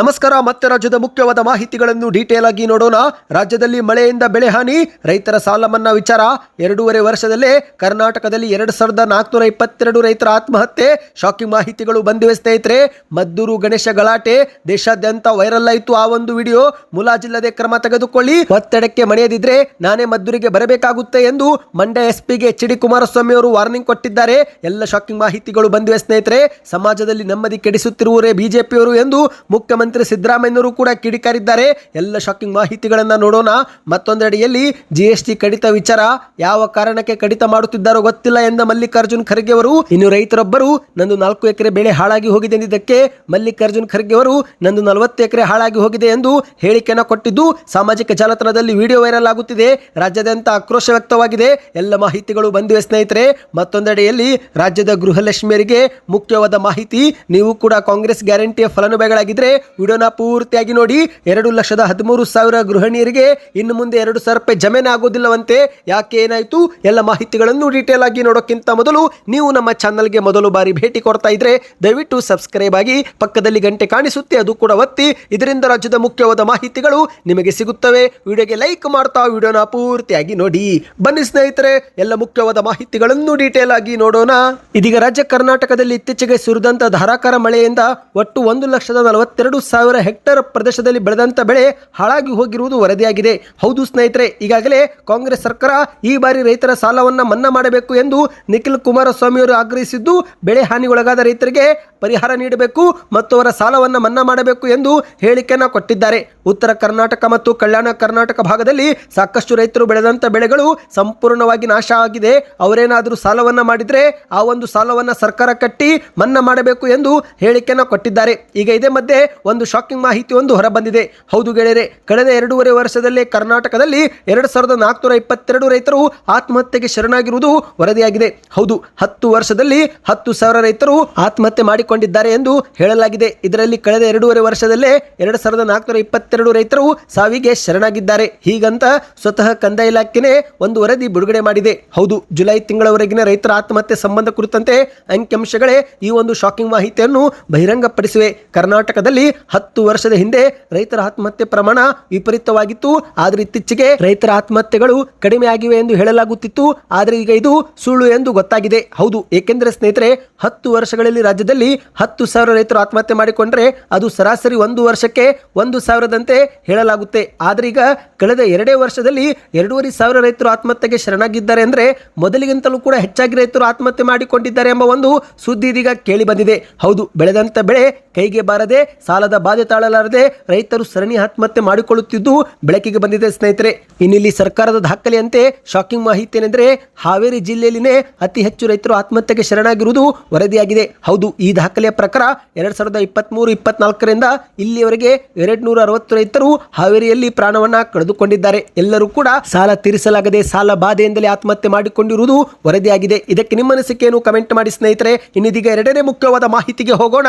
ನಮಸ್ಕಾರ, ಮತ್ತೆ ರಾಜ್ಯದ ಮುಖ್ಯವಾದ ಮಾಹಿತಿಗಳನ್ನು ಡೀಟೇಲ್ ಆಗಿ ನೋಡೋಣ. ರಾಜ್ಯದಲ್ಲಿ ಮಳೆಯಿಂದ ಬೆಳೆ ಹಾನಿ, ರೈತರ ಸಾಲ ಮನ್ನಾ ವಿಚಾರ. ಎರಡೂವರೆ ವರ್ಷದಲ್ಲೇ ಕರ್ನಾಟಕದಲ್ಲಿ ಎರಡು ಸಾವಿರದ ನಾಲ್ಕುನೂರ ಇಪ್ಪತ್ತೆರಡು ರೈತರ ಆತ್ಮಹತ್ಯೆ. ಶಾಕಿಂಗ್ ಮಾಹಿತಿಗಳು ಬಂದಿವೆ ಸ್ನೇಹಿತರೆ. ಮದ್ದೂರು ಗಣೇಶ ಗಲಾಟೆ, ದೇಶಾದ್ಯಂತ ವೈರಲ್ ಆಯಿತು ಆ ಒಂದು ವಿಡಿಯೋ. ಮುಲಾಜಿಲ್ಲದೆ ಕ್ರಮ ತೆಗೆದುಕೊಳ್ಳಿ. ಒತ್ತಡಕ್ಕೆ ಮಣಿಯದಿದ್ರೆ ನಾನೇ ಮದ್ದೂರಿಗೆ ಬರಬೇಕಾಗುತ್ತೆ ಎಂದು ಮಂಡ್ಯ ಎಸ್ಪಿಗೆ ಎಚ್ ಡಿ ಕುಮಾರಸ್ವಾಮಿ ಅವರು ವಾರ್ನಿಂಗ್ ಕೊಟ್ಟಿದ್ದಾರೆ. ಎಲ್ಲ ಶಾಕಿಂಗ್ ಮಾಹಿತಿಗಳು ಬಂದಿವೆ ಸ್ನೇಹಿತರೆ. ಸಮಾಜದಲ್ಲಿ ನೆಮ್ಮದಿ ಕೆಡಿಸುತ್ತಿರುವರೇ ಬಿಜೆಪಿಯವರು ಎಂದು ಮುಖ್ಯಮಂತ್ರಿ ಸಿದ್ದರಾಮಯ್ಯನವರು ಕೂಡ ಕಿಡಿಕಾರಿದ್ದಾರೆ. ಎಲ್ಲ ಶಾಕಿಂಗ್ ಮಾಹಿತಿಗಳನ್ನು ನೋಡೋಣ. ಮತ್ತೊಂದೆಡೆಯಲ್ಲಿ ಜಿ ಎಸ್ ಟಿ ಕಡಿತ ವಿಚಾರ ಯಾವ ಕಾರಣಕ್ಕೆ ಕಡಿತ ಮಾಡುತ್ತಿದ್ದಾರೋ ಗೊತ್ತಿಲ್ಲ ಎಂದ ಮಲ್ಲಿಕಾರ್ಜುನ್ ಖರ್ಗೆ ಅವರು. ಇನ್ನು ರೈತರೊಬ್ಬರು ನಂದು ನಾಲ್ಕು ಎಕರೆ ಬೆಳೆ ಹಾಳಾಗಿ ಹೋಗಿದೆ ಎಂದಿದ್ದಕ್ಕೆ ಮಲ್ಲಿಕಾರ್ಜುನ್ ಖರ್ಗೆ ಅವರು ನಂದು ನಲವತ್ತು ಎಕರೆ ಹಾಳಾಗಿ ಹೋಗಿದೆ ಎಂದು ಹೇಳಿಕೆಯನ್ನು ಕೊಟ್ಟಿದ್ದು. ಸಾಮಾಜಿಕ ಜಾಲತಾಣದಲ್ಲಿ ವಿಡಿಯೋ ವೈರಲ್ ಆಗುತ್ತಿದೆ. ರಾಜ್ಯಾದ್ಯಂತ ಆಕ್ರೋಶ ವ್ಯಕ್ತವಾಗಿದೆ. ಎಲ್ಲ ಮಾಹಿತಿಗಳು ಬಂದಿವೆ ಸ್ನೇಹಿತರೆ. ಮತ್ತೊಂದೆಡೆಯಲ್ಲಿ ರಾಜ್ಯದ ಗೃಹಲಕ್ಷ್ಮಿಯರಿಗೆ ಮುಖ್ಯವಾದ ಮಾಹಿತಿ. ನೀವು ಕೂಡ ಕಾಂಗ್ರೆಸ್ ಗ್ಯಾರಂಟಿಯ ಫಲಾನುಭವಿಗಳಾಗಿದ್ರೆ ವಿಡಿಯೋನ ಪೂರ್ತಿಯಾಗಿ ನೋಡಿ ಎರಡು ಲಕ್ಷದ ಹದಿಮೂರು ಸಾವಿರ ಗೃಹಿಣಿಯರಿಗೆ ಇನ್ನು ಮುಂದೆ ಎರಡು ಸಾವಿರ ರೂಪಾಯಿ ಜಮೀನು ಆಗೋದಿಲ್ಲವಂತೆ. ಯಾಕೆ ಏನಾಯಿತು? ಎಲ್ಲ ಮಾಹಿತಿಗಳನ್ನು ಡೀಟೇಲ್ ಆಗಿ ನೋಡೋಕ್ಕಿಂತ ಮೊದಲು ನೀವು ನಮ್ಮ ಚಾನಲ್ಗೆ ಮೊದಲು ಬಾರಿ ಭೇಟಿ ಕೊಡ್ತಾ ಇದ್ರೆ ದಯವಿಟ್ಟು ಸಬ್ಸ್ಕ್ರೈಬ್ ಆಗಿ ಪಕ್ಕದಲ್ಲಿ ಗಂಟೆ ಕಾಣಿಸುತ್ತೆ, ಅದು ಕೂಡ ಒತ್ತಿ. ಇದರಿಂದ ರಾಜ್ಯದ ಮುಖ್ಯವಾದ ಮಾಹಿತಿಗಳು ನಿಮಗೆ ಸಿಗುತ್ತವೆ. ವಿಡಿಯೋಗೆ ಲೈಕ್ ಮಾಡ್ತಾ ವಿಡಿಯೋನ ಪೂರ್ತಿಯಾಗಿ ನೋಡಿ. ಬನ್ನಿ ಸ್ನೇಹಿತರೆ, ಎಲ್ಲ ಮುಖ್ಯವಾದ ಮಾಹಿತಿಗಳನ್ನು ಡೀಟೇಲ್ ಆಗಿ ನೋಡೋಣ. ಇದೀಗ ರಾಜ್ಯ ಕರ್ನಾಟಕದಲ್ಲಿ ಇತ್ತೀಚೆಗೆ ಸುರಿದಂತ ಧಾರಾಕಾರ ಮಳೆಯಿಂದ ಒಟ್ಟು ಒಂದು ಲಕ್ಷದ ನಲವತ್ತೆರಡು ಸಾವಿರ ಹೆಕ್ಟೇರ್ ಪ್ರದೇಶದಲ್ಲಿ ಬೆಳೆದಂತ ಬೆಳೆ ಹಾಳಾಗಿ ಹೋಗಿರುವುದು ವರದಿಯಾಗಿದೆ. ಹೌದು ಸ್ನೇಹಿತರೆ, ಈಗಾಗಲೇ ಕಾಂಗ್ರೆಸ್ ಸರ್ಕಾರ ಈ ಬಾರಿ ರೈತರ ಸಾಲವನ್ನ ಮನ್ನಾ ಮಾಡಬೇಕು ಎಂದು ನಿಖಿಲ್ ಕುಮಾರಸ್ವಾಮಿಯವರು ಆಗ್ರಹಿಸಿದ್ದು, ಬೆಳೆ ಹಾನಿಗೊಳಗಾದ ರೈತರಿಗೆ ಪರಿಹಾರ ನೀಡಬೇಕು ಮತ್ತು ಅವರ ಸಾಲವನ್ನ ಮನ್ನಾ ಮಾಡಬೇಕು ಎಂದು ಹೇಳಿಕೆಯನ್ನು ಕೊಟ್ಟಿದ್ದಾರೆ. ಉತ್ತರ ಕರ್ನಾಟಕ ಮತ್ತು ಕಲ್ಯಾಣ ಕರ್ನಾಟಕ ಭಾಗದಲ್ಲಿ ಸಾಕಷ್ಟು ರೈತರು ಬೆಳೆದಂತ ಬೆಳೆಗಳು ಸಂಪೂರ್ಣವಾಗಿ ನಾಶ ಆಗಿದೆ. ಅವರೇನಾದರೂ ಸಾಲವನ್ನ ಮಾಡಿದ್ರೆ ಆ ಒಂದು ಸಾಲವನ್ನ ಸರ್ಕಾರ ಕಟ್ಟಿ ಮನ್ನಾ ಮಾಡಬೇಕು ಎಂದು ಹೇಳಿಕೆಯನ್ನು ಕೊಟ್ಟಿದ್ದಾರೆ. ಈಗ ಇದೇ ಮಧ್ಯೆ ಒಂದು ಶಾಕಿಂಗ್ ಮಾಹಿತಿ ಒಂದು ಹೊರಬಂದಿದೆ. ಹೌದು ಗೆಳೆಯರೆ, ಕಳೆದ ಎರಡೂವರೆ ವರ್ಷದಲ್ಲೇ ಕರ್ನಾಟಕದಲ್ಲಿ ಎರಡು ಸಾವಿರದ ನಾಲ್ಕುನೂರ ಇಪ್ಪತ್ತೆರಡು ರೈತರು ಆತ್ಮಹತ್ಯೆಗೆ ಶರಣಾಗಿರುವುದು ವರದಿಯಾಗಿದೆ. ಹೌದು, ಹತ್ತು ವರ್ಷದಲ್ಲಿ ಹತ್ತು ಸಾವಿರ ರೈತರು ಆತ್ಮಹತ್ಯೆ ಮಾಡಿಕೊಂಡಿದ್ದಾರೆ ಎಂದು ಹೇಳಲಾಗಿದೆ. ಇದರಲ್ಲಿ ಕಳೆದ ಎರಡೂವರೆ ವರ್ಷದಲ್ಲೇ ಎರಡು ಸಾವಿರದ ನಾಲ್ಕುನೂರ ಇಪ್ಪತ್ತೆರಡು ರೈತರು ಸಾವಿಗೆ ಶರಣಾಗಿದ್ದಾರೆ. ಹೀಗಂತ ಸ್ವತಃ ಕಂದಾಯ ಇಲಾಖೆನೇ ಒಂದು ವರದಿ ಬಿಡುಗಡೆ ಮಾಡಿದೆ. ಹೌದು, ಜುಲೈ ತಿಂಗಳವರೆಗಿನ ರೈತರ ಆತ್ಮಹತ್ಯೆ ಸಂಬಂಧ ಕುರಿತಂತೆ ಅಂಕಿಅಂಶಗಳೇ ಈ ಒಂದು ಶಾಕಿಂಗ್ ಮಾಹಿತಿಯನ್ನು ಬಹಿರಂಗಪಡಿಸಿವೆ. ಕರ್ನಾಟಕದಲ್ಲಿ ಹತ್ತು ವರ್ಷದ ಹಿಂದೆ ರೈತರ ಆತ್ಮಹತ್ಯೆ ಪ್ರಮಾಣ ವಿಪರೀತವಾಗಿತ್ತು. ಆದರೆ ಇತ್ತೀಚೆಗೆ ರೈತರ ಆತ್ಮಹತ್ಯೆಗಳು ಕಡಿಮೆ ಆಗಿವೆ ಎಂದು ಹೇಳಲಾಗುತ್ತಿತ್ತು. ಆದರೆ ಈಗ ಇದು ಸುಳ್ಳು ಎಂದು ಗೊತ್ತಾಗಿದೆ. ಹೌದು, ಏಕೆಂದರೆ ಸ್ನೇಹಿತರೆ, ಹತ್ತು ವರ್ಷಗಳಲ್ಲಿ ರಾಜ್ಯದಲ್ಲಿ ಹತ್ತು ಸಾವಿರ ರೈತರು ಆತ್ಮಹತ್ಯೆ ಮಾಡಿಕೊಂಡ್ರೆ ಅದು ಸರಾಸರಿ ಒಂದು ವರ್ಷಕ್ಕೆ ಒಂದು ಸಾವಿರದಂತೆ ಹೇಳಲಾಗುತ್ತೆ. ಆದರೆ ಈಗ ಕಳೆದ ಎರಡೇ ವರ್ಷದಲ್ಲಿ ಎರಡೂವರೆ ಸಾವಿರ ರೈತರು ಆತ್ಮಹತ್ಯೆಗೆ ಶರಣಾಗಿದ್ದಾರೆ ಅಂದರೆ ಮೊದಲಿಗಿಂತಲೂ ಕೂಡ ಹೆಚ್ಚಾಗಿ ರೈತರು ಆತ್ಮಹತ್ಯೆ ಮಾಡಿಕೊಂಡಿದ್ದಾರೆ ಎಂಬ ಒಂದು ಸುದ್ದಿ ಇದೀಗ ಕೇಳಿ ಬಂದಿದೆ. ಹೌದು, ಬೆಳೆದಂತ ಬೆಳೆ ಕೈಗೆ ಬಾರದೆ ಸಾಲದ ಬಾಧೆ ತಾಳಲಾರದೆ ರೈತರು ಸರಣಿ ಆತ್ಮಹತ್ಯೆ ಮಾಡಿಕೊಳ್ಳುತ್ತಿದ್ದು ಬೆಳಕಿಗೆ ಬಂದಿದೆ ಸ್ನೇಹಿತರೆ. ಇನ್ನಿಲ್ಲಿ ಸರ್ಕಾರದ ದಾಖಲೆಯಂತೆ ಶಾಕಿಂಗ್ ಮಾಹಿತಿ ಏನೆಂದರೆ ಹಾವೇರಿ ಜಿಲ್ಲೆಯಲ್ಲಿನೇ ಅತಿ ಹೆಚ್ಚು ರೈತರು ಆತ್ಮಹತ್ಯೆಗೆ ಶರಣಾಗಿರುವುದು ವರದಿಯಾಗಿದೆ. ಹೌದು, ಈ ದಾಖಲೆಯ ಪ್ರಕಾರ ಎರಡ್ ಸಾವಿರದ ಇಪ್ಪತ್ಮೂರು, ಇಪ್ಪತ್ನಾಲ್ಕರಿಂದ ಇಲ್ಲಿಯವರೆಗೆ ಎರಡು ನೂರ ಅರವತ್ತು ರೈತರು ಹಾವೇರಿಯಲ್ಲಿ ಪ್ರಾಣವನ್ನ ಕಳೆದುಕೊಂಡಿದ್ದಾರೆ. ಎಲ್ಲರೂ ಕೂಡ ಸಾಲ ತೀರಿಸಲಾಗದೆ ಸಾಲ ಬಾಧೆಯಿಂದಲೇ ಆತ್ಮಹತ್ಯೆ ಮಾಡಿಕೊಂಡಿರುವುದು ವರದಿಯಾಗಿದೆ. ಇದಕ್ಕೆ ನಿಮ್ಮ ಅನಿಸಿಕೆಯನ್ನು ಕಮೆಂಟ್ ಮಾಡಿ ಸ್ನೇಹಿತರೆ. ಇನ್ನಿದೀಗ ಎರಡನೇ ಮುಖ್ಯವಾದ ಮಾಹಿತಿಗೆ ಹೋಗೋಣ.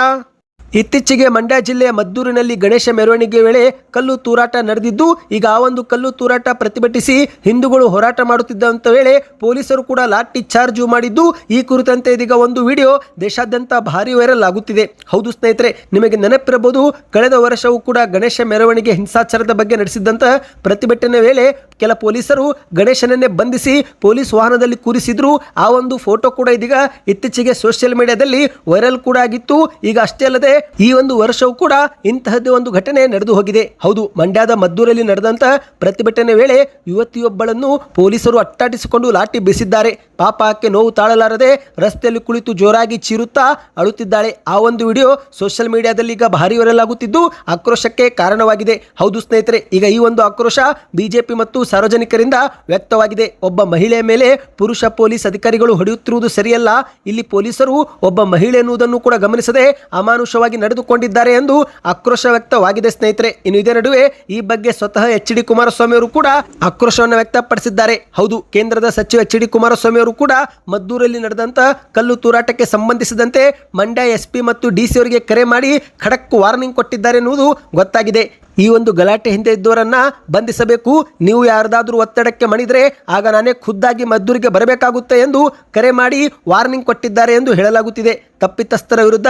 ಇತ್ತೀಚೆಗೆ ಮಂಡ್ಯ ಜಿಲ್ಲೆಯ ಮದ್ದೂರಿನಲ್ಲಿ ಗಣೇಶ ಮೆರವಣಿಗೆ ವೇಳೆ ಕಲ್ಲು ತೂರಾಟ ನಡೆದಿದ್ದು, ಈಗ ಆ ಒಂದು ಕಲ್ಲು ತೂರಾಟ ಪ್ರತಿಭಟಿಸಿ ಹಿಂದೂಗಳು ಹೋರಾಟ ಮಾಡುತ್ತಿದ್ದಂಥ ವೇಳೆ ಪೊಲೀಸರು ಕೂಡ ಲಾಠಿ ಚಾರ್ಜ್ ಮಾಡಿದ್ದು, ಈ ಕುರಿತಂತೆ ಇದೀಗ ಒಂದು ವಿಡಿಯೋ ದೇಶಾದ್ಯಂತ ಭಾರಿ ವೈರಲ್ ಆಗುತ್ತಿದೆ. ಹೌದು ಸ್ನೇಹಿತರೆ, ನಿಮಗೆ ನೆನಪಿರಬಹುದು, ಕಳೆದ ವರ್ಷವೂ ಕೂಡ ಗಣೇಶ ಮೆರವಣಿಗೆ ಹಿಂಸಾಚಾರದ ಬಗ್ಗೆ ನಡೆಸಿದ್ದಂಥ ಪ್ರತಿಭಟನೆ ವೇಳೆ ಕೆಲ ಪೊಲೀಸರು ಗಣೇಶನನ್ನೇ ಬಂಧಿಸಿ ಪೊಲೀಸ್ ವಾಹನದಲ್ಲಿ ಕೂರಿಸಿದ್ರು. ಆ ಒಂದು ಫೋಟೋ ಕೂಡ ಇದೀಗ ಇತ್ತೀಚೆಗೆ ಸೋಷಿಯಲ್ ಮೀಡಿಯಾದಲ್ಲಿ ವೈರಲ್ ಕೂಡ ಆಗಿತ್ತು. ಈಗ ಅಷ್ಟೇ ಅಲ್ಲದೆ ಈ ಒಂದು ವರ್ಷವೂ ಕೂಡ ಇಂತಹದ್ದೇ ಒಂದು ಘಟನೆ ನಡೆದು ಹೋಗಿದೆ. ಹೌದು, ಮಂಡ್ಯದ ಮದ್ದೂರಲ್ಲಿ ನಡೆದಂತಹ ಪ್ರತಿಭಟನೆ ವೇಳೆ ಯುವತಿಯೊಬ್ಬಳನ್ನು ಪೊಲೀಸರು ಅಟ್ಟಾಟಿಸಿಕೊಂಡು ಲಾಠಿ ಬೀಸಿದ್ದಾರೆ. ಪಾಪ ಆಕೆ ನೋವು ತಾಳಲಾರದೆ ರಸ್ತೆಯಲ್ಲಿ ಕುಳಿತು ಜೋರಾಗಿ ಚೀರುತ್ತಾ ಅಳುತ್ತಿದ್ದಾಳೆ. ಆ ಒಂದು ವಿಡಿಯೋ ಸೋಷಿಯಲ್ ಮೀಡಿಯಾದಲ್ಲಿ ಈಗ ಭಾರಿ ವೈರಲ್ ಆಗುತ್ತಿದ್ದು ಆಕ್ರೋಶಕ್ಕೆ ಕಾರಣವಾಗಿದೆ. ಹೌದು ಸ್ನೇಹಿತರೆ, ಈಗ ಈ ಒಂದು ಆಕ್ರೋಶ ಬಿಜೆಪಿ ಮತ್ತು ಸಾರ್ವಜನಿಕರಿಂದ ವ್ಯಕ್ತವಾಗಿದೆ. ಒಬ್ಬ ಮಹಿಳೆಯ ಮೇಲೆ ಪುರುಷ ಪೊಲೀಸ್ ಅಧಿಕಾರಿಗಳು ಹೊಡೆಯುತ್ತಿರುವುದು ಸರಿಯಲ್ಲ. ಇಲ್ಲಿ ಪೊಲೀಸರು ಒಬ್ಬ ಮಹಿಳೆ ಎನ್ನುವುದನ್ನು ಕೂಡ ಗಮನಿಸದೆ ಅಮಾನುಷವಾಗಿ ನಡೆದುಕೊಂಡಿದ್ದಾರೆ ಎಂದು ಆಕ್ರೋಶ ವ್ಯಕ್ತವಾಗಿದೆ ಸ್ನೇಹಿತರೆ. ಇನ್ನು ಇದೇ ನಡುವೆ ಈ ಬಗ್ಗೆ ಸ್ವತಃ ಎಚ್ ಡಿ ಕುಮಾರಸ್ವಾಮಿ ಅವರು ಕೂಡ ಆಕ್ರೋಶವನ್ನು ವ್ಯಕ್ತಪಡಿಸಿದ್ದಾರೆ. ಹೌದು, ಕೇಂದ್ರದ ಸಚಿವ ಎಚ್ ಡಿ ಕುಮಾರಸ್ವಾಮಿ ಕೂಡ ಮದ್ದೂರಲ್ಲಿ ನಡೆದಂತ ಕಲ್ಲು ತೂರಾಟಕ್ಕೆ ಸಂಬಂಧಿಸಿದಂತೆ ಮಂಡ್ಯ ಎಸ್ಪಿ ಮತ್ತು ಡಿಸಿ ಅವರಿಗೆ ಕರೆ ಮಾಡಿ ಖಡಕ್ ವಾರ್ನಿಂಗ್ ಕೊಟ್ಟಿದ್ದಾರೆ ಎನ್ನುವುದು ಗೊತ್ತಾಗಿದೆ. ಈ ಒಂದು ಗಲಾಟೆ ಹಿಂದೆ ಇದ್ದವರನ್ನ ಬಂಧಿಸಬೇಕು. ನೀವು ಯಾರದಾದರೂ ಒತ್ತಡಕ್ಕೆ ಮಣಿದ್ರೆ ಆಗ ನಾನೇ ಖುದ್ದಾಗಿ ಮದ್ದೂರಿಗೆ ಬರಬೇಕಾಗುತ್ತೆ ಎಂದು ಕರೆ ಮಾಡಿ ವಾರ್ನಿಂಗ್ ಕೊಟ್ಟಿದ್ದಾರೆ ಎಂದು ಹೇಳಲಾಗುತ್ತಿದೆ. ತಪ್ಪಿತಸ್ಥರ ವಿರುದ್ಧ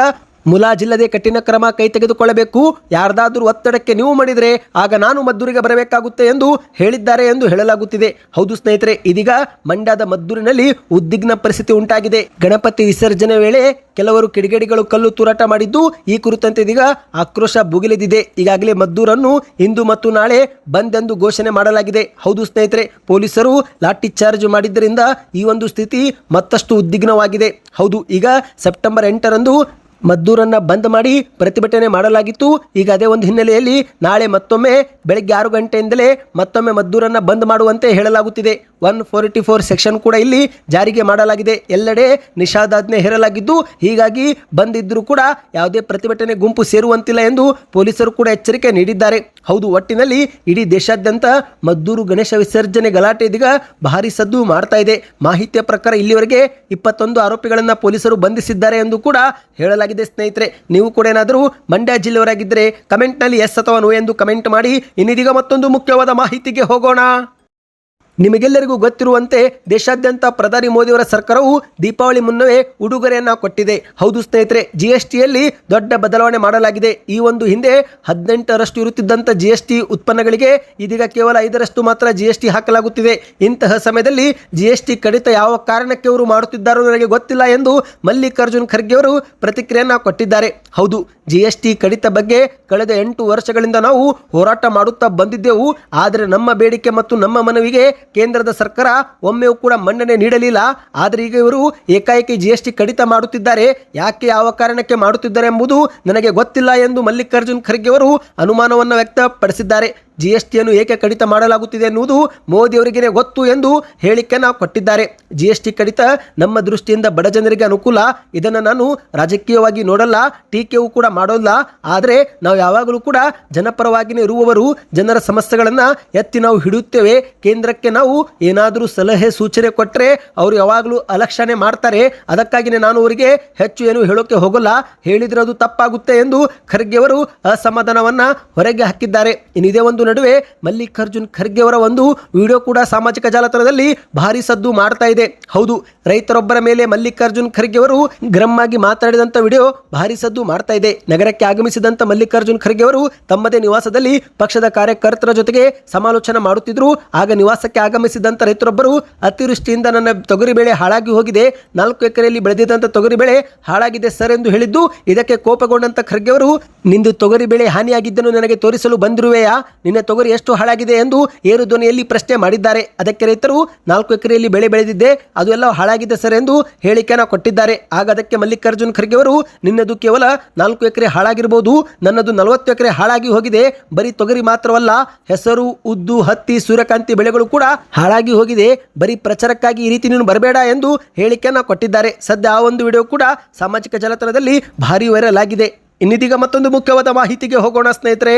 ಮುಲಾಜಿಲ್ಲದೆ ಕಠಿಣ ಕ್ರಮ ಕೈ ತೆಗೆದುಕೊಳ್ಳಬೇಕು. ಯಾರ್ದಾದ್ರೂ ಒತ್ತಡಕ್ಕೆ ನೀವು ಮಾಡಿದರೆ ಆಗ ನಾನು ಮದ್ದೂರಿಗೆ ಬರಬೇಕಾಗುತ್ತೆ ಎಂದು ಹೇಳಿದ್ದಾರೆ ಎಂದು ಹೇಳಲಾಗುತ್ತಿದೆ. ಹೌದು ಸ್ನೇಹಿತರೆ, ಇದೀಗ ಮಂಡ್ಯದ ಮದ್ದೂರಿನಲ್ಲಿ ಉದ್ವಿಗ್ನ ಪರಿಸ್ಥಿತಿ ಉಂಟಾಗಿದೆ. ಗಣಪತಿ ವಿಸರ್ಜನೆ ವೇಳೆ ಕೆಲವರು ಕಿಡಿಗೇಡಿಗಳು ಕಲ್ಲು ತೂರಾಟ ಮಾಡಿದ್ದು ಈ ಕುರಿತಂತೆ ಇದೀಗ ಆಕ್ರೋಶ ಭುಗಿಲಿದಿದೆ. ಈಗಾಗಲೇ ಮದ್ದೂರನ್ನು ಇಂದು ಮತ್ತು ನಾಳೆ ಬಂದ್ ಎಂದು ಘೋಷಣೆ ಮಾಡಲಾಗಿದೆ. ಹೌದು ಸ್ನೇಹಿತರೆ, ಪೊಲೀಸರು ಲಾಠಿ ಚಾರ್ಜ್ ಮಾಡಿದ್ದರಿಂದ ಈ ಒಂದು ಸ್ಥಿತಿ ಮತ್ತಷ್ಟು ಉದ್ವಿಗ್ನವಾಗಿದೆ. ಹೌದು, ಈಗ ಸೆಪ್ಟೆಂಬರ್ ಎಂಟರಂದು ಮದ್ದೂರನ್ನ ಬಂದ್ ಮಾಡಿ ಪ್ರತಿಭಟನೆ ಮಾಡಲಾಗಿತ್ತು. ಈಗ ಅದೇ ಒಂದು ಹಿನ್ನೆಲೆಯಲ್ಲಿ ನಾಳೆ ಮತ್ತೊಮ್ಮೆ ಬೆಳಗ್ಗೆ ಆರು ಗಂಟೆಯಿಂದಲೇ ಮತ್ತೊಮ್ಮೆ ಮದ್ದೂರನ್ನ ಬಂದ್ ಮಾಡುವಂತೆ ಹೇಳಲಾಗುತ್ತಿದೆ. ಒನ್ ಫೋರ್ಟಿ ಫೋರ್ ಸೆಕ್ಷನ್ ಕೂಡ ಇಲ್ಲಿ ಜಾರಿಗೆ ಮಾಡಲಾಗಿದೆ. ಎಲ್ಲೆಡೆ ನಿಷಾದಾಜ್ಞೆ ಹೇರಲಾಗಿದ್ದು, ಹೀಗಾಗಿ ಬಂದಿದ್ದರೂ ಕೂಡ ಯಾವುದೇ ಪ್ರತಿಭಟನೆ ಗುಂಪು ಸೇರುವಂತಿಲ್ಲ ಎಂದು ಪೊಲೀಸರು ಕೂಡ ಎಚ್ಚರಿಕೆ ನೀಡಿದ್ದಾರೆ. ಹೌದು, ಒಟ್ಟಿನಲ್ಲಿ ಇಡೀ ದೇಶಾದ್ಯಂತ ಮದ್ದೂರು ಗಣೇಶ ವಿಸರ್ಜನೆ ಗಲಾಟೆ ಇದೀಗ ಭಾರಿ ಸದ್ದು ಮಾಡ್ತಾ ಇದೆ. ಮಾಹಿತಿಯ ಪ್ರಕಾರ ಇಲ್ಲಿವರೆಗೆ ಇಪ್ಪತ್ತೊಂದು ಆರೋಪಿಗಳನ್ನು ಪೊಲೀಸರು ಬಂಧಿಸಿದ್ದಾರೆ ಎಂದು ಕೂಡ ಹೇಳಲಾಗಿದೆ ಸ್ನೇಹಿತರೆ. ನೀವು ಕೂಡ ಏನಾದರೂ ಮಂಡ್ಯ ಜಿಲ್ಲೆಯವರಾಗಿದ್ದರೆ ಕಮೆಂಟ್ನಲ್ಲಿ ಎಸ್ ಅಥವಾ ನೋ ಎಂದು ಕಮೆಂಟ್ ಮಾಡಿ. ಇನ್ನಿದೀಗ ಮತ್ತೊಂದು ಮುಖ್ಯವಾದ ಮಾಹಿತಿಗೆ ಹೋಗೋಣ. ನಿಮಗೆಲ್ಲರಿಗೂ ಗೊತ್ತಿರುವಂತೆ ದೇಶಾದ್ಯಂತ ಪ್ರಧಾನಿ ಮೋದಿಯವರ ಸರ್ಕಾರವು ದೀಪಾವಳಿ ಮುನ್ನವೇ ಉಡುಗೊರೆಯನ್ನು ಕೊಟ್ಟಿದೆ. ಹೌದು ಸ್ನೇಹಿತರೆ ಜಿ ಎಸ್ ಟಿಯಲ್ಲಿ ದೊಡ್ಡ ಬದಲಾವಣೆ ಮಾಡಲಾಗಿದೆ. ಈ ಒಂದು ಹಿಂದೆ ಹದಿನೆಂಟರಷ್ಟು ಇರುತ್ತಿದ್ದಂಥ ಜಿ ಎಸ್ ಟಿ ಉತ್ಪನ್ನಗಳಿಗೆ ಇದೀಗ ಕೇವಲ ಐದರಷ್ಟು ಮಾತ್ರ ಜಿ ಎಸ್ ಟಿ ಹಾಕಲಾಗುತ್ತಿದೆ. ಇಂತಹ ಸಮಯದಲ್ಲಿ ಜಿ ಎಸ್ ಟಿ ಕಡಿತ ಯಾವ ಕಾರಣಕ್ಕೆ ಅವರು ಮಾಡುತ್ತಿದ್ದಾರೋ ನನಗೆ ಗೊತ್ತಿಲ್ಲ ಎಂದು ಮಲ್ಲಿಕಾರ್ಜುನ್ ಖರ್ಗೆ ಅವರು ಪ್ರತಿಕ್ರಿಯೆಯನ್ನು ಕೊಟ್ಟಿದ್ದಾರೆ. ಹೌದು ಜಿ ಎಸ್ ಟಿ ಕಡಿತ ಬಗ್ಗೆ ಕಳೆದ ಎಂಟು ವರ್ಷಗಳಿಂದ ನಾವು ಹೋರಾಟ ಮಾಡುತ್ತಾ ಬಂದಿದ್ದೆವು. ಆದರೆ ನಮ್ಮ ಬೇಡಿಕೆ ಮತ್ತು ನಮ್ಮ ಮನವಿಗೆ ಕೇಂದ್ರದ ಸರ್ಕಾರ ಒಮ್ಮೆಯೂ ಕೂಡ ಮನ್ನಣೆ ನೀಡಲಿಲ್ಲ. ಆದರೆ ಈಗ ಇವರು ಏಕಾಏಕಿ ಜಿ ಎಸ್ ಟಿ ಕಡಿತ ಮಾಡುತ್ತಿದ್ದಾರೆ. ಯಾಕೆ ಯಾವ ಕಾರಣಕ್ಕೆ ಮಾಡುತ್ತಿದ್ದಾರೆ ಎಂಬುದು ನನಗೆ ಗೊತ್ತಿಲ್ಲ ಎಂದು ಮಲ್ಲಿಕಾರ್ಜುನ್ ಖರ್ಗೆ ಅವರು ಅನುಮಾನವನ್ನು ವ್ಯಕ್ತಪಡಿಸಿದ್ದಾರೆ. ಜಿ ಎಸ್ ಟಿಯನ್ನು ಏಕೆ ಕಡಿತ ಮಾಡಲಾಗುತ್ತಿದೆ ಎನ್ನುವುದು ಮೋದಿಯವರಿಗೇ ಗೊತ್ತು ಎಂದು ಹೇಳಿಕೆಯನ್ನು ಕೊಟ್ಟಿದ್ದಾರೆ. ಜಿ ಎಸ್ ಟಿ ಕಡಿತ ನಮ್ಮ ದೃಷ್ಟಿಯಿಂದ ಬಡ ಜನರಿಗೆ ಅನುಕೂಲ. ಇದನ್ನು ನಾನು ರಾಜಕೀಯವಾಗಿ ನೋಡಲ್ಲ, ಟೀಕೆಯೂ ಕೂಡ ಮಾಡೋಲ್ಲ. ಆದರೆ ನಾವು ಯಾವಾಗಲೂ ಕೂಡ ಜನಪರವಾಗಿಯೇ ಇರುವವರು, ಜನರ ಸಮಸ್ಯೆಗಳನ್ನು ಎತ್ತಿ ನಾವು ಹಿಡಿಯುತ್ತೇವೆ. ಕೇಂದ್ರಕ್ಕೆ ನಾವು ಏನಾದರೂ ಸಲಹೆ, ಸೂಚನೆ ಕೊಟ್ಟರೆ ಅವರು ಯಾವಾಗಲೂ ಅಲಕ್ಷಣೆ ಮಾಡ್ತಾರೆ. ಅದಕ್ಕಾಗಿಯೇ ನಾನು ಅವರಿಗೆ ಹೆಚ್ಚು ಏನು ಹೇಳೋಕೆ ಹೋಗಲ್ಲ. ಹೇಳಿದರೆ ಅದು ತಪ್ಪಾಗುತ್ತೆ ಎಂದು ಖರ್ಗೆಯವರು ಅಸಮಾಧಾನವನ್ನು ಹೊರಗೆ ಹಾಕಿದ್ದಾರೆ. ಇನ್ನು ನಡುವೆ ಮಲ್ಲಿಕಾರ್ಜುನ್ ಖರ್ಗೆ ಅವರ ಒಂದು ವಿಡಿಯೋ ಕೂಡ ಸಾಮಾಜಿಕ ಜಾಲತಾಣದಲ್ಲಿ ಭಾರಿ ಸದ್ದು ಮಾಡ್ತಾ ಇದೆ. ಹೌದು, ರೈತರೊಬ್ಬರ ಮೇಲೆ ಮಲ್ಲಿಕಾರ್ಜುನ್ ಖರ್ಗೆ ಅವರು ಗ್ರಮ್ ಆಗಿ ಮಾತನಾಡಿದಂಥ ವಿಡಿಯೋ ಭಾರಿ ಸದ್ದು ಮಾಡ್ತಾ ಇದೆ. ನಗರಕ್ಕೆ ಆಗಮಿಸಿದಂತ ಮಲ್ಲಿಕಾರ್ಜುನ್ ಖರ್ಗೆ ಅವರು ತಮ್ಮದೇ ನಿವಾಸದಲ್ಲಿ ಪಕ್ಷದ ಕಾರ್ಯಕರ್ತರ ಜೊತೆಗೆ ಸಮಾಲೋಚನೆ ಮಾಡುತ್ತಿದ್ರು ಆಗ ನಿವಾಸಕ್ಕೆ ಆಗಮಿಸಿದಂತ ರೈತರೊಬ್ಬರು ಅತಿವೃಷ್ಟಿಯಿಂದ ನನ್ನ ತೊಗರಿ ಬೆಳೆ ಹಾಳಾಗಿ ಹೋಗಿದೆ. ನಾಲ್ಕು ಎಕರೆಯಲ್ಲಿ ಬೆಳೆದಿದ್ದಂಥ ತೊಗರಿ ಬೆಳೆ ಹಾಳಾಗಿದೆ ಸರ್ ಎಂದು ಹೇಳಿದ್ದು, ಇದಕ್ಕೆ ಕೋಪಗೊಂಡಂತ ಖರ್ಗೆ ಅವರು, ನಿಂದು ತೊಗರಿ ಬೆಳೆ ಹಾನಿಯಾಗಿದ್ದನ್ನು ನನಗೆ ತೋರಿಸಲು ಬಂದಿರುವೆಯಾ? ನಿನ್ನ ತೊಗರಿ ಎಷ್ಟು ಹಾಳಾಗಿದೆ ಎಂದು ಏರು ಧ್ವನಿಯಲ್ಲಿ ಪ್ರಶ್ನೆ ಮಾಡಿದ್ದಾರೆ. ಅದಕ್ಕೆ ರೈತರು ನಾಲ್ಕು ಎಕರೆಯಲ್ಲಿ ಬೆಳೆ ಬೆಳೆದಿದ್ದೆ, ಅದು ಎಲ್ಲ ಹಾಳಾಗಿದೆ ಸರ್ ಎಂದು ಹೇಳಿಕೆಯನ್ನು ಕೊಟ್ಟಿದ್ದಾರೆ. ಆಗ ಅದಕ್ಕೆ ಮಲ್ಲಿಕಾರ್ಜುನ್ ಖರ್ಗೆ ಅವರು, ನಿನ್ನದು ಕೇವಲ ನಾಲ್ಕು ಎಕರೆ ಹಾಳಾಗಿರಬಹುದು ನನ್ನದು ನಲವತ್ತು ಎಕರೆ ಹಾಳಾಗಿ ಹೋಗಿದೆ, ಬರೀ ತೊಗರಿ ಮಾತ್ರವಲ್ಲ, ಹೆಸರು, ಉದ್ದು, ಹತ್ತಿ, ಸೂರ್ಯಕಾಂತಿ ಬೆಳೆಗಳು ಕೂಡ ಹಾಳಾಗಿ ಹೋಗಿದೆ, ಬರೀ ಪ್ರಚಾರಕ್ಕಾಗಿ ಈ ರೀತಿ ನೀನು ಬರಬೇಡ ಎಂದು ಹೇಳಿಕೆಯನ್ನು ಕೊಟ್ಟಿದ್ದಾರೆ. ಸದ್ಯ ಆ ಒಂದು ವಿಡಿಯೋ ಕೂಡ ಸಾಮಾಜಿಕ ಜಾಲತಾಣದಲ್ಲಿ ಭಾರಿ ವೈರಲ್ ಆಗಿದೆ. ಇನ್ನಿದೀಗ ಮತ್ತೊಂದು ಮುಖ್ಯವಾದ ಮಾಹಿತಿಗೆ ಹೋಗೋಣ ಸ್ನೇಹಿತರೆ.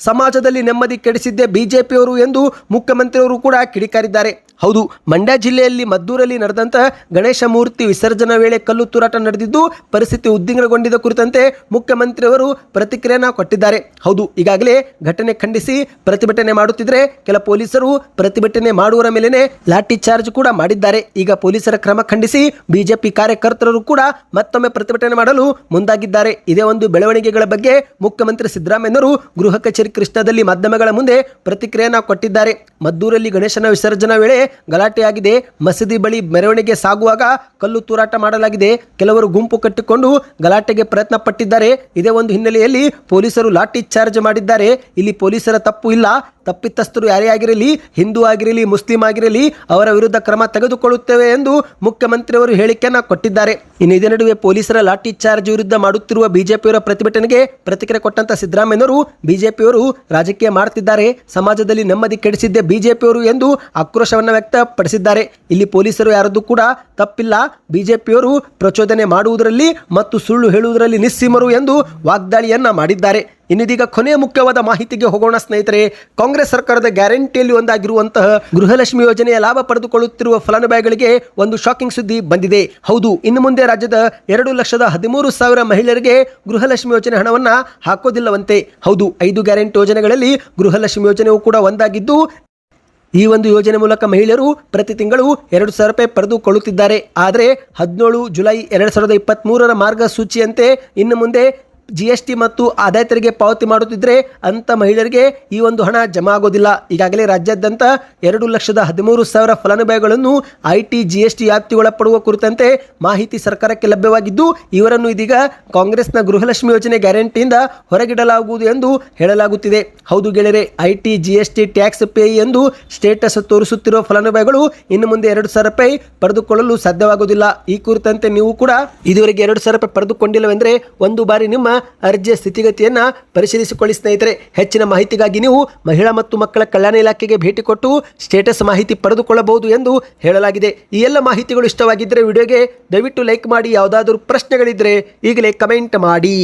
ಸಮಾಜದಲ್ಲಿ ನೆಮ್ಮದಿ ಕೆಡಿಸಿದ್ದೇ ಬಿಜೆಪಿಯವರು ಎಂದು ಮುಖ್ಯಮಂತ್ರಿಯವರು ಕೂಡ ಕಿಡಿಕಾರಿದ್ದಾರೆ. ಹೌದು, ಮಂಡ್ಯ ಜಿಲ್ಲೆಯಲ್ಲಿ ಮದ್ದೂರಲ್ಲಿ ನಡೆದಂತಹ ಗಣೇಶ ಮೂರ್ತಿ ವಿಸರ್ಜನಾ ವೇಳೆ ಕಲ್ಲು ತೂರಾಟ ನಡೆದಿದ್ದು, ಪರಿಸ್ಥಿತಿ ಉದ್ವಿಗ್ನಗೊಂಡಿದ್ದ ಕುರಿತಂತೆ ಮುಖ್ಯಮಂತ್ರಿಯವರು ಪ್ರತಿಕ್ರಿಯೆನ ಕೊಟ್ಟಿದ್ದಾರೆ. ಹೌದು, ಈಗಾಗಲೇ ಘಟನೆ ಖಂಡಿಸಿ ಪ್ರತಿಭಟನೆ ಮಾಡುತ್ತಿದ್ರೆ ಕೆಲ ಪೊಲೀಸರು ಪ್ರತಿಭಟನೆ ಮಾಡುವರ ಮೇಲೆನೆ ಲಾಠಿ ಚಾರ್ಜ್ ಕೂಡ ಮಾಡಿದ್ದಾರೆ. ಈಗ ಪೊಲೀಸರ ಕ್ರಮ ಖಂಡಿಸಿ ಬಿಜೆಪಿ ಕಾರ್ಯಕರ್ತರು ಕೂಡ ಮತ್ತೊಮ್ಮೆ ಪ್ರತಿಭಟನೆ ಮಾಡಲು ಮುಂದಾಗಿದ್ದಾರೆ. ಇದೇ ಒಂದು ಬೆಳವಣಿಗೆಗಳ ಬಗ್ಗೆ ಮುಖ್ಯಮಂತ್ರಿ ಸಿದ್ದರಾಮಯ್ಯನವರು ಗೃಹ ಕಚೇರಿ ಕೃಷ್ಣದಲ್ಲಿ ಮಾಧ್ಯಮಗಳ ಮುಂದೆ ಪ್ರತಿಕ್ರಿಯೆಯನ್ನು ಕೊಟ್ಟಿದ್ದಾರೆ. ಮದ್ದೂರಲ್ಲಿ ಗಣೇಶನ ವಿಸರ್ಜನಾ ವೇಳೆ ಗಲಾಟೆಯಾಗಿದೆ. ಮಸೀದಿ ಬಳಿ ಮೆರವಣಿಗೆ ಸಾಗುವಾಗ ಕಲ್ಲು ತೂರಾಟ ಮಾಡಲಾಗಿದೆ. ಕೆಲವರು ಗುಂಪು ಕಟ್ಟಿಕೊಂಡು ಗಲಾಟೆಗೆ ಪ್ರಯತ್ನ ಪಟ್ಟಿದ್ದಾರೆ ಇದೇ ಒಂದು ಹಿನ್ನೆಲೆಯಲ್ಲಿ ಪೊಲೀಸರು ಲಾಠಿ ಚಾರ್ಜ್ ಮಾಡಿದ್ದಾರೆ. ಇಲ್ಲಿ ಪೊಲೀಸರ ತಪ್ಪು ಇಲ್ಲ. ತಪ್ಪಿತಸ್ಥರು ಯಾರೇ ಆಗಿರಲಿ, ಹಿಂದೂ ಆಗಿರಲಿ, ಮುಸ್ಲಿಂ ಆಗಿರಲಿ, ಅವರ ವಿರುದ್ಧ ಕ್ರಮ ತೆಗೆದುಕೊಳ್ಳುತ್ತೇವೆ ಎಂದು ಮುಖ್ಯಮಂತ್ರಿಯವರು ಹೇಳಿಕೆಯನ್ನು ಕೊಟ್ಟಿದ್ದಾರೆ. ಇನ್ನು ಇದೇ ನಡುವೆ ಪೊಲೀಸರ ಲಾಠಿ ಚಾರ್ಜ್ ವಿರುದ್ಧ ಮಾಡುತ್ತಿರುವ ಬಿಜೆಪಿಯವರ ಪ್ರತಿಭಟನೆಗೆ ಪ್ರತಿಕ್ರಿಯೆ ಕೊಟ್ಟಂತ ಸಿದ್ದರಾಮಯ್ಯನವರು ಬಿಜೆಪಿಯವರು ರಾಜಕೀಯ ಮಾಡುತ್ತಿದ್ದಾರೆ ಸಮಾಜದಲ್ಲಿ ನೆಮ್ಮದಿ ಕೆಡಿಸಿದ್ದೆ ಬಿಜೆಪಿಯವರು ಎಂದು ಆಕ್ರೋಶವನ್ನು ವ್ಯಕ್ತಪಡಿಸಿದ್ದಾರೆ. ಇಲ್ಲಿ ಪೊಲೀಸರು ಯಾರದ್ದು ಕೂಡ ತಪ್ಪಿಲ್ಲ. ಬಿಜೆಪಿಯವರು ಪ್ರಚೋದನೆ ಮಾಡುವುದರಲ್ಲಿ ಮತ್ತು ಸುಳ್ಳು ಹೇಳುವುದರಲ್ಲಿ ನಿಸ್ಸೀಮರು ಎಂದು ವಾಗ್ದಾಳಿಯನ್ನ ಮಾಡಿದ್ದಾರೆ. ಇನ್ನಿದೀಗ ಕೊನೆಯ ಮುಖ್ಯವಾದ ಮಾಹಿತಿಗೆ ಹೋಗೋಣ ಸ್ನೇಹಿತರೆ, ಕಾಂಗ್ರೆಸ್ ಸರ್ಕಾರದ ಗ್ಯಾರಂಟಿಯಲ್ಲಿ ಒಂದಾಗಿರುವಂತಹ ಗೃಹಲಕ್ಷ್ಮಿ ಯೋಜನೆಯ ಲಾಭ ಪಡೆದುಕೊಳ್ಳುತ್ತಿರುವ ಫಲಾನುಭವಿಗಳಿಗೆ ಒಂದು ಶಾಕಿಂಗ್ ಸುದ್ದಿ ಬಂದಿದೆ. ಹೌದು, ಇನ್ನು ಮುಂದೆ ರಾಜ್ಯದ ಎರಡು ಲಕ್ಷದ ಹದಿಮೂರು ಸಾವಿರ ಮಹಿಳೆಯರಿಗೆ ಗೃಹಲಕ್ಷ್ಮಿ ಯೋಜನೆ ಹಣವನ್ನ ಹಾಕೋದಿಲ್ಲವಂತೆ. ಹೌದು, ಐದು ಗ್ಯಾರಂಟಿ ಯೋಜನೆಗಳಲ್ಲಿ ಗೃಹಲಕ್ಷ್ಮಿ ಯೋಜನೆಯೂ ಕೂಡ ಒಂದಾಗಿದ್ದು, ಈ ಒಂದು ಯೋಜನೆ ಮೂಲಕ ಮಹಿಳೆಯರು ಪ್ರತಿ ತಿಂಗಳು ಎರಡು ಸಾವಿರ ರೂಪಾಯಿ ಪಡೆದುಕೊಳ್ಳುತ್ತಿದ್ದಾರೆ. ಆದರೆ ಹದಿನೇಳು ಜುಲೈ ಎರಡು ಸಾವಿರದ ಇಪ್ಪತ್ತ್ ಮೂರರ ಮಾರ್ಗಸೂಚಿಯಂತೆ ಇನ್ನು ಮುಂದೆ ಜಿ ಎಸ್ ಟಿ ಮತ್ತು ಆದಾಯ ತೆರಿಗೆ ಪಾವತಿ ಮಾಡುತ್ತಿದ್ದರೆ ಅಂಥ ಮಹಿಳೆಯರಿಗೆ ಈ ಒಂದು ಹಣ ಜಮಾ ಆಗೋದಿಲ್ಲ. ಈಗಾಗಲೇ ರಾಜ್ಯಾದ್ಯಂತ ಎರಡು ಲಕ್ಷದ ಹದಿಮೂರು ಸಾವಿರ ಫಲಾನುಭವಿಗಳನ್ನು I T G S T ವ್ಯಾಪ್ತಿಗೊಳಪಡುವ ಕುರಿತಂತೆ ಮಾಹಿತಿ ಸರ್ಕಾರಕ್ಕೆ ಲಭ್ಯವಾಗಿದ್ದು, ಇವರನ್ನು ಇದೀಗ ಕಾಂಗ್ರೆಸ್ನ ಗೃಹಲಕ್ಷ್ಮಿ ಯೋಜನೆ ಗ್ಯಾರಂಟಿಯಿಂದ ಹೊರಗಿಡಲಾಗುವುದು ಎಂದು ಹೇಳಲಾಗುತ್ತಿದೆ. ಹೌದು ಗೆಳೆಯರೆ I T G S T tax pay ಎಂದು ಸ್ಟೇಟಸ್ ತೋರಿಸುತ್ತಿರುವ ಫಲಾನುಭವಿಗಳು ಇನ್ನು ಮುಂದೆ ಎರಡು ಸಾವಿರ ರೂಪಾಯಿ ಪಡೆದುಕೊಳ್ಳಲು ಸಾಧ್ಯವಾಗುವುದಿಲ್ಲ. ಈ ಕುರಿತಂತೆ ನೀವು ಕೂಡ ಇದುವರೆಗೆ ಎರಡು ಸಾವಿರ ರೂಪಾಯಿ ಪಡೆದುಕೊಂಡಿಲ್ಲವೆಂದರೆ ಒಂದು ಬಾರಿ ನಿಮ್ಮ ಅರ್ಜಿಯ ಸ್ಥಿತಿಗತಿಯನ್ನು ಪರಿಶೀಲಿಸಿಕೊಳ್ಳಿ, ಸ್ನೇಹಿತರೆ. ಹೆಚ್ಚಿನ ಮಾಹಿತಿಗಾಗಿ ನೀವು ಮಹಿಳಾ ಮತ್ತು ಮಕ್ಕಳ ಕಲ್ಯಾಣ ಇಲಾಖೆಗೆ ಭೇಟಿ ಕೊಟ್ಟು ಸ್ಟೇಟಸ್ ಮಾಹಿತಿ ಪಡೆದುಕೊಳ್ಳಬಹುದು ಎಂದು ಹೇಳಲಾಗಿದೆ. ಈ ಎಲ್ಲ ಮಾಹಿತಿಗಳು ಇಷ್ಟವಾಗಿದ್ದರೆ ವಿಡಿಯೋಗೆ ದಯವಿಟ್ಟು ಲೈಕ್ ಮಾಡಿ. ಯಾವುದಾದರೂ ಪ್ರಶ್ನೆಗಳಿದ್ದರೆ ಈಗಲೇ ಕಮೆಂಟ್ ಮಾಡಿ.